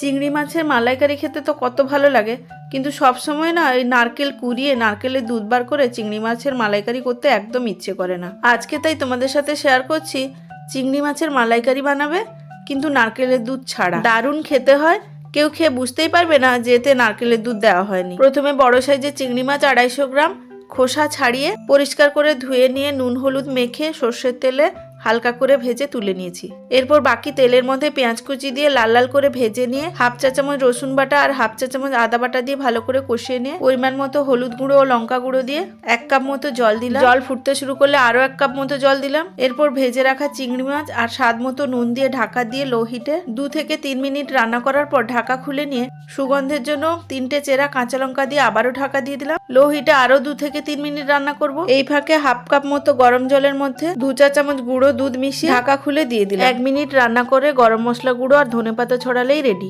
চিংড়ি মাছের মালাইকারি খেতে তো কত ভালো লাগে। কিন্তু সব সময় না ওই নারকেল কুড়িয়ে, নারকেলের দুধ বার করে চিংড়ি মাছের মালাইকারি করতে একদম ইচ্ছে করে না। আজকে তাই তোমাদের সাথে শেয়ার করছি, চিংড়ি মাছের মালাইকারি বানাবে, কিন্তু নারকেলের দুধ ছাড়া। দারুণ খেতে হয়, কেউ খেয়ে বুঝতেই পারবে না যে এতে নারকেলের দুধ দেওয়া হয়নি। প্রথমে বড় সাইজের চিংড়ি মাছ আড়াইশো গ্রাম খোসা ছাড়িয়ে পরিষ্কার করে ধুয়ে নিয়ে নুন, হলুদ মেখে সর্ষের তেলে হালকা করে ভেজে তুলে নিয়েছি। এরপর বাকি তেলের মধ্যে পেঁয়াজ কুচি দিয়ে লাল লাল করে ভেজে নিয়ে হাফ চা চামচ রসুন বাটা আর হাফ চা চামচ আদা বাটা দিয়ে ভালো করে কষিয়ে নিয়ে পরিমাণ মতো হলুদ গুঁড়ো ও লঙ্কা গুঁড়ো দিয়ে এক কাপ মতো জল দিলাম। জল ফুটতে শুরু করলে আরও এক কাপ মতো জল দিলাম। এরপর ভেজে রাখা চিংড়ি মাছ আর স্বাদ মতো নুন দিয়ে ঢাকা দিয়ে লো হিটে দু থেকে তিন মিনিট রান্না করার পর ঢাকা খুলে নিয়ে সুগন্ধের জন্য তিনটে চেরা কাঁচা লঙ্কা দিয়ে আবারও ঢাকা দিয়ে দিলাম। লো হিটে আরও দু থেকে তিন মিনিট রান্না করব। এই ফাঁকে হাফ কাপ মতো গরম জলের মধ্যে দু চা চামচ গুঁড়ো দুধ মিশিয়ে ঢাকা খুলে দিয়ে দিলাম। এক মিনিট রান্না করে গরম মশলা গুঁড়ো আর ধনেপাতা ছড়ালেই রেডি